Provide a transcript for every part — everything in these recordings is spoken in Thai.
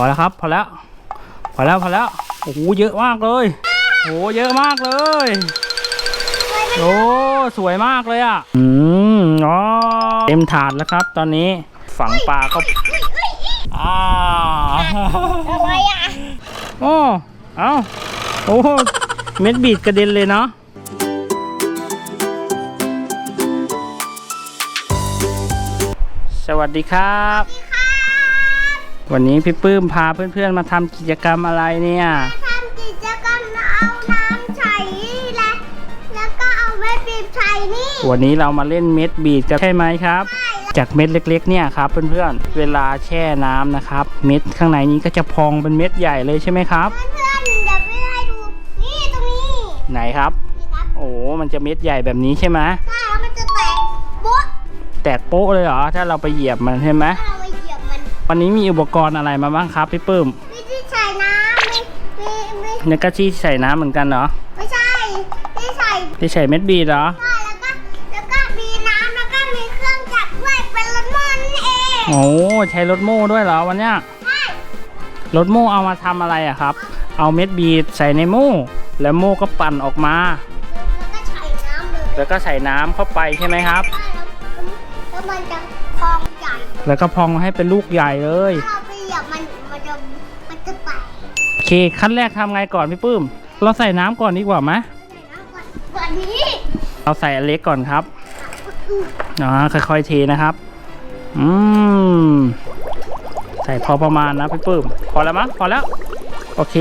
อแล้วครับ พอแล้ว พอแล้ว พอแล้ว โอ้โห เยอะมากเลย โอ้โหเยอะมากเลย โอ้ สวยมากเลยอะ อืมอ๋อเต็มถาดแล้วครับ ตอนนี้ ฝังปลาเขาอ่าอะไรอะ โอ้ เอาโอ้ เม็ดบีดกระเด็นเลยเนาะสวัสดีครับ วันนี้พี่ปื้มพาเพื่อนๆมาทำกิจกรรมอะไรเนี่ยทำกิจกรรมเอาน้ำใส่และแล้วก็เอาเม็ดบีบใส่นี่วันนี้เรามาเล่นเม็ดบีดกันใช่ไหมครับ จากเม็ดเล็กๆเนี่ยครับเพื่อนๆเวลาแช่น้ำนะครับ เม็ดข้างในนี้ก็จะพองเป็นเม็ดใหญ่เลยใช่ไหมครับเพื่อนๆเดี๋ยวพี่ให้ดูนี่ตรงนี้ไหนครับนี่ครับโอ้มันจะเม็ดใหญ่แบบนี้ใช่ไหมใช่แล้วมันจะแตกโบ๊ะแตกโป๊ะเลยเหรอถ้าเราไปเหยียบมันใช่ไหมถ้ วันนี้มีอุปกรณ์อะไรมาบ้างครับพี่ปื้มมีที่ใส่น้ำมีมีมีในกระชี้ใส่น้ำเหมือนกันเหรอไม่ใช่ที่ใส่ที่ใส่เม็ดบีดเหรอใช่แล้วก็แล้วก็มีน้ำแล้วก็มีเครื่องจักรด้วยเป็นรถมอนนี่เองโอ้ใช้รถโม่ด้วยเหรอวันเนี้ยใช่รถโม่เอามาทำอะไรอะครับ เอาเม็ดบีดใส่ในโม่แล้วโม่ก็ปั่นออกมา แล้วก็ใส่น้ำเลยแล้วก็ใส่น้ำเข้าไปใช่ไหมครับ ใช่แล้วแล้วมันจะพองใหญ่ แล้วก็พองให้เป็นลูกใหญ่เลย ถ้าเราไปเหยียบมันมันจะมันจะแตกโอเคขั้นแรกทำไงก่อนพี่ปื้ม เราใส่น้ำก่อนดีกว่าไหมกว่านี้เราใส่อันเล็กก่อนครับอ๋อค่อยๆเทนะครับ อืม ใส่พอประมาณนะพี่ปื้ม พอแล้วมั้งพอแล้ว โอเค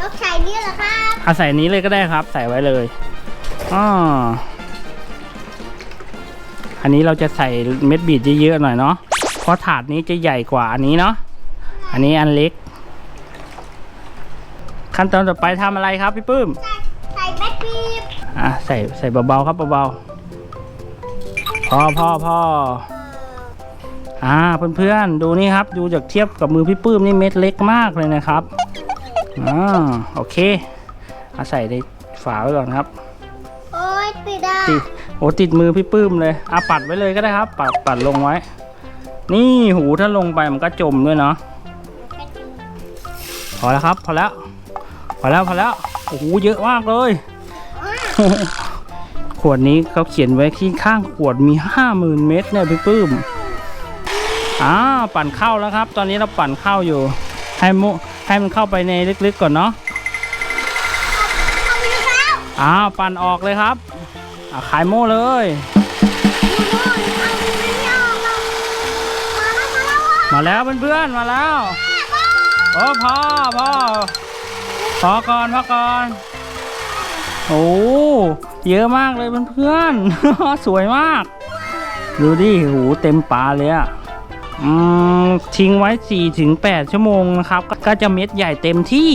ยกใส่นี่เหรอครับเอาใส่อันนี้เลยก็ได้ครับ ใส่ไว้เลยอ๋อ อันนี้เราจะใส่เม็ดบีดเยอะๆหน่อยเนาะเพราะถาดนี้จะใหญ่กว่าอันนี้เนาะอันนี้อันเล็ก ขั้นตอนต่อไปทำอะไรครับพี่ปื้มใส่ใส่แบทบีบอะใส่ใส่เบาๆครับเบาๆพอพอพออ่าเพื่อนๆดูนี่ครับ ดูจากเทียบกับมือพี่ปื้มนี่เม็ดเล็กมากเลยนะครับอ่าโอเคเอาใส่ในฝาไว้ก่อนครับ โอ้ยปิดอะติด โอ้ติดมือพี่ปื้มเลยเอาปัดไว้เลยก็ได้ครับ ปัดปัดลงไว้ นี่หูถ้าลงไปมันก็จมด้วยเนาะพอแล้วครับ พอแล้ว พอแล้วพอแล้วโอ้โหเยอะมากเลย ขวดนี้เขาเขียนไว้ที่ข้างขวดมีห้าหมื่นเม็ดเนี่ยพี่ปื้มอ่าปั่นเข้าแล้วครับ ตอนนี้เราปั่นเข้าอยู่ ให้มุให้มันเข้าไปในลึกๆก่อนเนาะอ้าวปั่นออกเลยครับ อ่าขายโม่เลยมาแล้วมาแล้วอะมาแล้วเพื่อนๆมาแล้วโอ้พอพอพอก่อนพอก่อนโอ้เยอะมากเลยเพื่อนๆ สวยมาก ดูดิหูเต็มปลาเลยอะอทิ้งไว้4ถึง8ชั่วโมงนะครับ ก็จะเม็ดใหญ่เต็มที่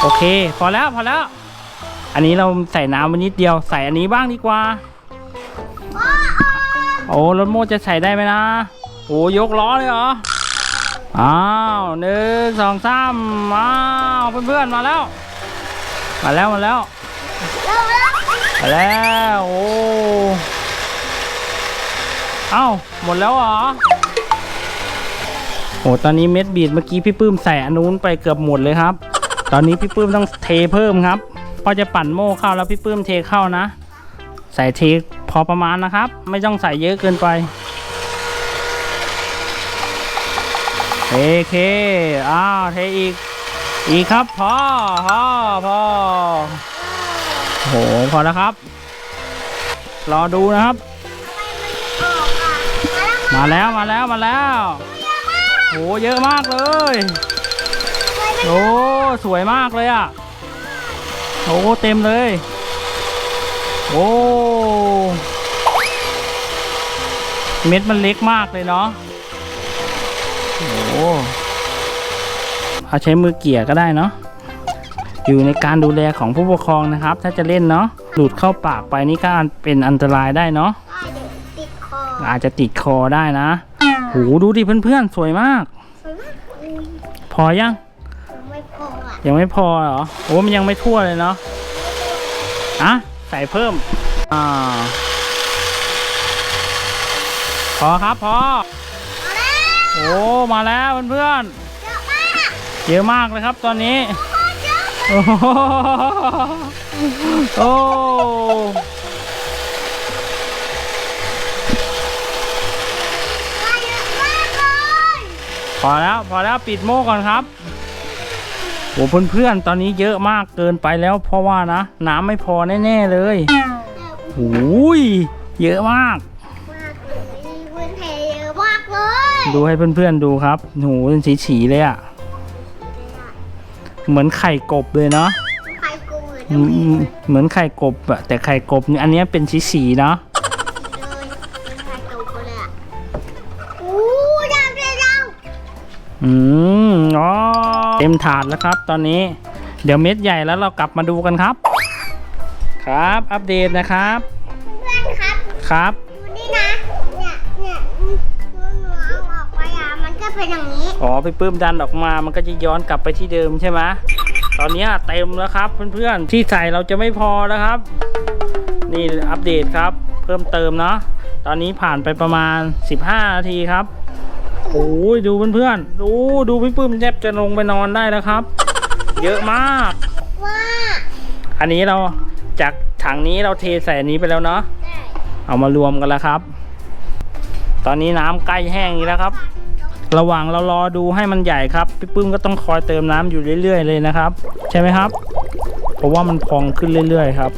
โอเค พอแล้ว พอแล้ว อันนี้เราใส่น้ำไปนิดเดียวใส่อันนี้บ้างดีกว่า โอ้รถโม่จะใส่ได้ไหมนะโอ้ยกล้อเลยเหรออ้าวหนึ่งสองสามอ้าวเพื่อนๆมาแล้ว มาแล้วมาแล้วเร็วเร็วมาแล้วโอ้เอ้าหมดแล้วเหรอโอ้ตอนนี้เม็ดบีดเมื่อกี้พี่ปื้มใส่อันนู้นไปเกือบหมดเลยครับ ตอนนี้พี่ปื้มต้องเทเพิ่มครับ พอจะปั่นโม่เข้าแล้วพี่ปื้มเทเข้านะ ใส่เทพอประมาณนะครับ ไม่ต้องใส่เยอะเกินไปโอเคอ้าวเทอีก อีกครับพอพอพอโอ้โหพอแล้วครับ รอดูนะครับ มาแล้วมาแล้วมาแล้วมาแล้วโอ้เยอะมากเลยโอ้สวยมากเลยอะ อ้เต็มเลย โอ้เม็ดมันเล็กมากเลยเนาะโอ้เอาใช้มือเกี่ยก็ได้เนาะอยู่ในการดูแลของผู้ปกครองนะครับ ถ้าจะเล่นเนาะหลุดเข้าปากไปนี่ก็เป็นอันตรายได้เนาะได้เดี๋ยวติดคออาจจะติดคอได้นะโหดูดิเพื่อนๆ สวยมากสวยมากอุ้ยพอยังไม่พออะ ยังไม่พอเหรอ โอ้มันยังไม่ทั่วเลยเนาะอะใส่เพิ่ม อ่า พอครับพอมาแล้วโอ้ มาแล้วเพื่อนเดี๋ยวเยอะมากเลยครับตอนนี้ โอ้โหโอ้มาเยอะมากเลยพอแล้ว พอแล้วปิดโม่ก่อนครับ โอ้เพื่อนๆ ตอนนี้เยอะมากเกินไปแล้ว เพราะว่านะ น้ำไม่พอแน่ๆเลยโอ้ยเยอะมากมากเลยเพื่อนเทเยอะมากเลยดูให้เพื่อนๆดูครับโหเป็นสีๆเลยอะ่ะเหมือนไข่กบเลยเนาะใครกูเหมือนอืมอืมเหมือนไข่กบอะแต่ไข่กบเนี่ยอันเนี้ยเป็นสีๆเนาะ อืมอ๋อเต็มถาดแล้วครับ ตอนนี้ เดี๋ยวเม็ดใหญ่แล้วเรากลับมาดูกันครับ ครับ อัปเดตนะครับ เพื่อนครับครับดูนี่นะ เนี่ยเนี่ยหนูหนูเอาออกไปอะมันก็เป็นอย่างนี้ อ๋อพี่ปื้มดันออกมา มันก็จะย้อนกลับไปที่เดิมใช่ไหมตอนเนี้ยเต็มแล้วครับเพื่อนๆที่ใส่เราจะไม่พอแล้วครับ นี่อัปเดตครับ เพิ่มเติมเนาะตอนนี้ผ่านไปประมาณ 15 นาทีครับ โอ้ยดูเพื่อนๆ ดูดูพี่ปื้มแทบจะลงไปนอนได้แล้วครับ เยอะมากว่าอันนี้เราจากถังนี้เราเทใส่อันนี้ไปแล้วเนาะได้เอามารวมกันแล้วครับ ตอนนี้น้ำใกล้แห้งอีกแล้วครับ ระหว่างเรารอดูให้มันใหญ่ครับพี่ปื้มก็ต้องคอยเติมน้ำอยู่เรื่อยๆเลยนะครับ ใช่ไหมครับ เพราะว่ามันพองขึ้นเรื่อยๆครับ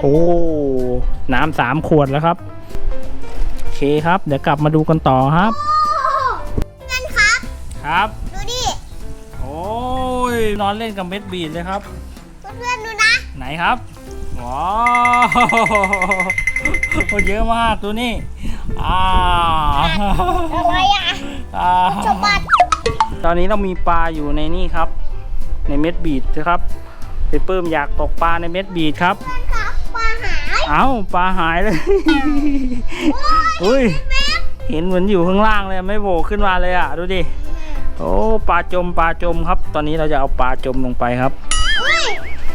โอ้น้ำสามขวดแล้วครับ โอเคครับ เดี๋ยวกลับมาดูกันต่อครับ ครับ ดูดิ โอ้ยนอนเล่นกับเม็ดบีดเลยครับ เพื่อนๆดูนะ ไหนครับ ว้าวเยอะมากตัวนี้อ่าอะไรอะอ่าสมบัติตอนนี้เรามีปลาอยู่ในนี่ครับ ในเม็ดบีดนะครับไปปื้มอยากตกปลาในเม็ดบีดครับเพื่อนครับปลาหาย เอ้าปลาหายเลยอุ้ยแม่เห็นเหมือนอยู่ข้างล่างเลยไม่โผล่ขึ้นมาเลยอะ ดูดิ โอ้ปลาจมปลาจมครับ ตอนนี้เราจะเอาปลาจมลงไปครับเฮ้ย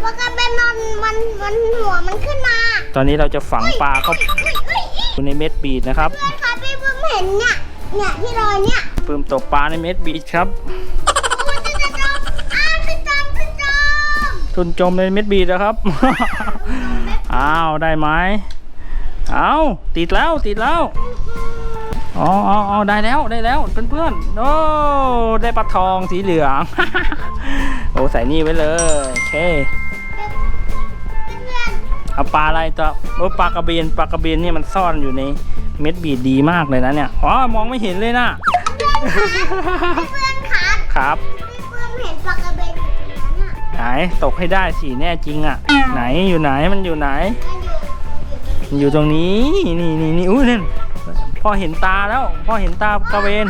ปลากระเบนมันมันมันหัวมันขึ้นมา ตอนนี้เราจะฝังปลาเข้าเฮ้ยเฮ้ยเฮ้ยอยู่ในเม็ดบีดนะครับเพื่อนครับพี่เพิ่งเห็นเนี่ยเนี่ยที่รอยเนี่ยปื้มตกปลาในเม็ดบีดครับโอ้ยจะจะจมอ้าวจะจมจะจมทุนจมในเม็ดบีดแล้วครับ อ้าว ได้ไหมเอาติดแล้วติดแล้ว อ๋ออ๋ออ๋อได้แล้วได้แล้วเพื่อนๆโอ้ได้ปลาทองสีเหลืองโอ้ใส่นี่ไว้เลยโอเคเพื่อนเอาปลาอะไรต่อโอ้ปลากระเบนปลากระเบนนี่มันซ่อนอยู่ในเม็ดบีดดีมากเลยนะเนี่ยอ๋อมองไม่เห็นเลยนะเพื่อนครับครับพี่เพิ่งเห็นปลากระเบนอยู่ตรงนั้นอะไหนตกให้ได้สิแน่จริงอะ ไหนอยู่ไหนมันอยู่ไหนมันอยู่อยู่ตรงนี้อยู่ตรงนี้นี่นี่นี่อุ้ยนั่น พ่อเห็นตาแล้ว พ่อเห็นตากระเบน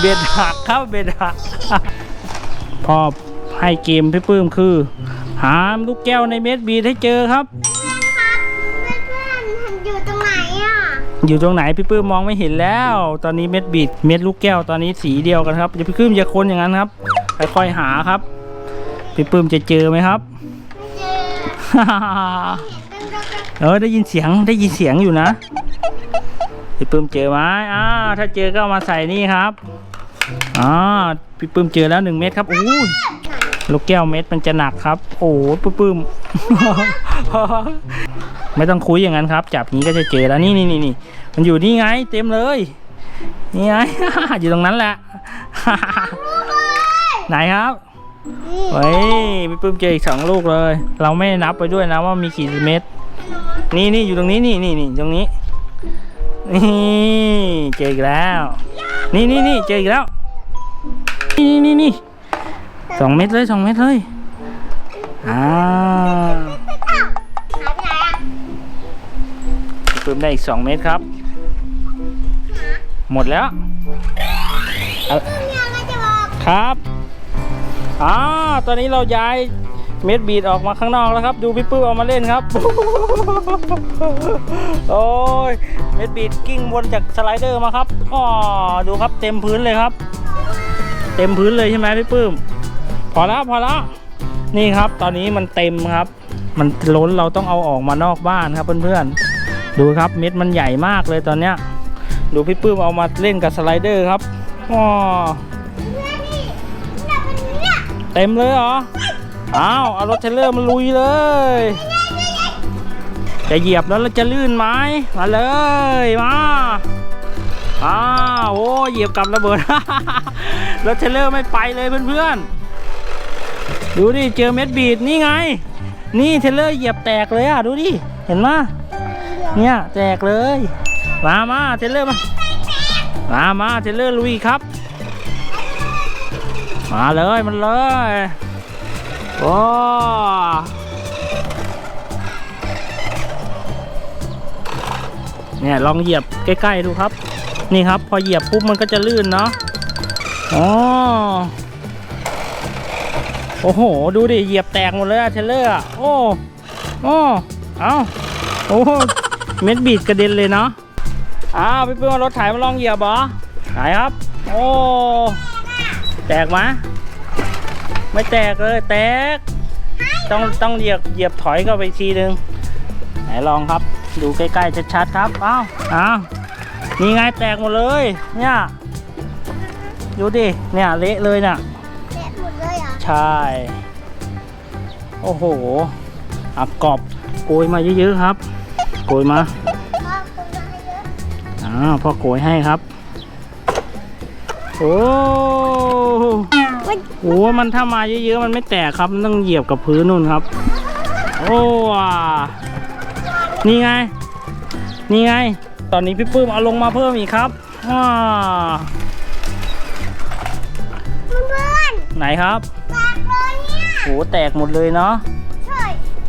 เบ็ดหักครับเบ็ดหักพ่อให้เกมพี่ปื้มคือ หาลูกแก้วในเม็ดบีดให้เจอครับเพื่อนครับเพื่อนๆเห็นอยู่ตรงไหนอะ อยู่ตรงไหนพี่ปื้มมองไม่เห็นแล้ว ตอนนี้เม็ดบีดเม็ดลูกแก้วตอนนี้สีเดียวกันครับอย่าพี่ปื้มอย่าคนอย่างนั้นครับค่อยๆหาครับ พี่ปื้มจะเจอไหมครับไม่เจอ เออได้ยินเสียงได้ยินเสียงอยู่นะพี่ปื้มเจอไหมอ้าวถ้าเจอก็เอามาใส่นี่ครับอ่าพี่ปื้มเจอแล้วหนึ่งเม็ดครับโอ้ลูกแก้วเม็ดมันจะหนักครับ โอ้ปื้มไม่ต้องคุยอย่างนั้นครับ จับนี้ก็จะเจอแล้วนี่นี่นี่นี่มันอยู่นี่ไง เต็มเลยนี่ไงอยู่ตรงนั้นแหละไหนครับเฮ้ยพี่ปื้มเจออีกสองลูกเลย เราไม่นับไปด้วยนะว่ามีกี่เม็ด นี่นี่อยู่ตรงนี้นี่นี่นี่ตรงนี้นี่เจออีกแล้ว นี่นี่นี่เจออีกแล้ว นี่นี่นี่สองเม็ดเลยสองเม็ดเลยอ่าอ้าวหายไปไหนอะพี่ปื้มได้อีกสองเม็ดครับ หมดแล้วเอามีอะไรจะบอกครับอ่าตอนนี้เราย้าย เม็ดบีดออกมาข้างนอกแล้วครับ ดูพี่ปื้มเอามาเล่นครับ โอ้ยเม็ดบีดกิ้งวนจากสไลเดอร์มาครับอ๋อดูครับเต็มพื้นเลยครับ เต็มพื้นเลยใช่ไหมพี่ปื้มพอแล้วพอแล้วนี่ครับ ตอนนี้มันเต็มครับ มันล้นเราต้องเอาออกมานอกบ้านครับเพื่อนๆดูครับเม็ดมันใหญ่มากเลยตอนเนี้ย ดูพี่ปื้มเอามาเล่นกับสไลเดอร์ครับว้าเพื่อเต็มเลยเหรอ อ้าวเอารถเทรลเลอร์มาลุยเลย จะเหยียบแล้วเราจะลื่นไหมมาเลยมาอ้าวโอ้เหยียบกับระเบิด รถเทรลเลอร์ไม่ไปเลยเพื่อนๆ ดูดิเจอเม็ดบีดนี่ไง นี่เทรลเลอร์เหยียบแตกเลยอะดูดิเห็นไหมเนี่ยแตกเลย มามาเทรลเลอร์มามามาเทรลเลอร์ลุยครับ มาเลยมันเลย โอ้เนี่ยลองเหยียบใกล้ๆดูครับ นี่ครับ พอเหยียบปุ๊บมันก็จะลื่นเนาะอ๋อโอ้โห ดูดิ เหยียบแตกหมดเลยอะเทเลอร์โอ้โอ้เอาโอ้เม็ดบีดกระเด็นเลยเนาะอ้าวพี่เพื่อนเอารถไถมาลองเหยียบเหรอไหนครับ โอ้ แตกไหม ไม่แตกเลยแตก ต้องต้องเหยียบเหยียบถอยเข้าไปอีกทีนึงไหนลองครับ ดูใกล้ๆชัดๆครับเอ้าเอ้านี่ไงแตกหมดเลย เนี่ยดูดิเนี่ยเละเลยเนี่ยเละหมดเลยเหรอะใช่ โอ้โหอักกรอบโกยมาเยอะๆครับ โกยมาพ่อคุณมาให้เยอะอ่าพ่อโกยให้ครับ โอ้ มันโหมันถ้ามาเยอะๆมันไม่แตกครับมันต้องเหยียบกับพื้นนู่นครับ โอ้ว่ะนี่ไง นี่ไง ตอนนี้พี่ปื้มเอาลงมาเพิ่มอีกครับว้าเพื่อนไหนครับๆแตกเลยเนี่ยโหแตกหมดเลยเนาะใช่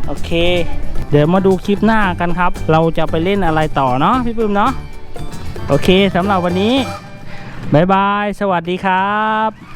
โอเค เดี๋ยวมาดูคลิปหน้ากันครับ เราจะไปเล่นอะไรต่อเนาะพี่ปื้มเนาะโอเคสำหรับวันนี้ บ๊ายบาย สวัสดีครับ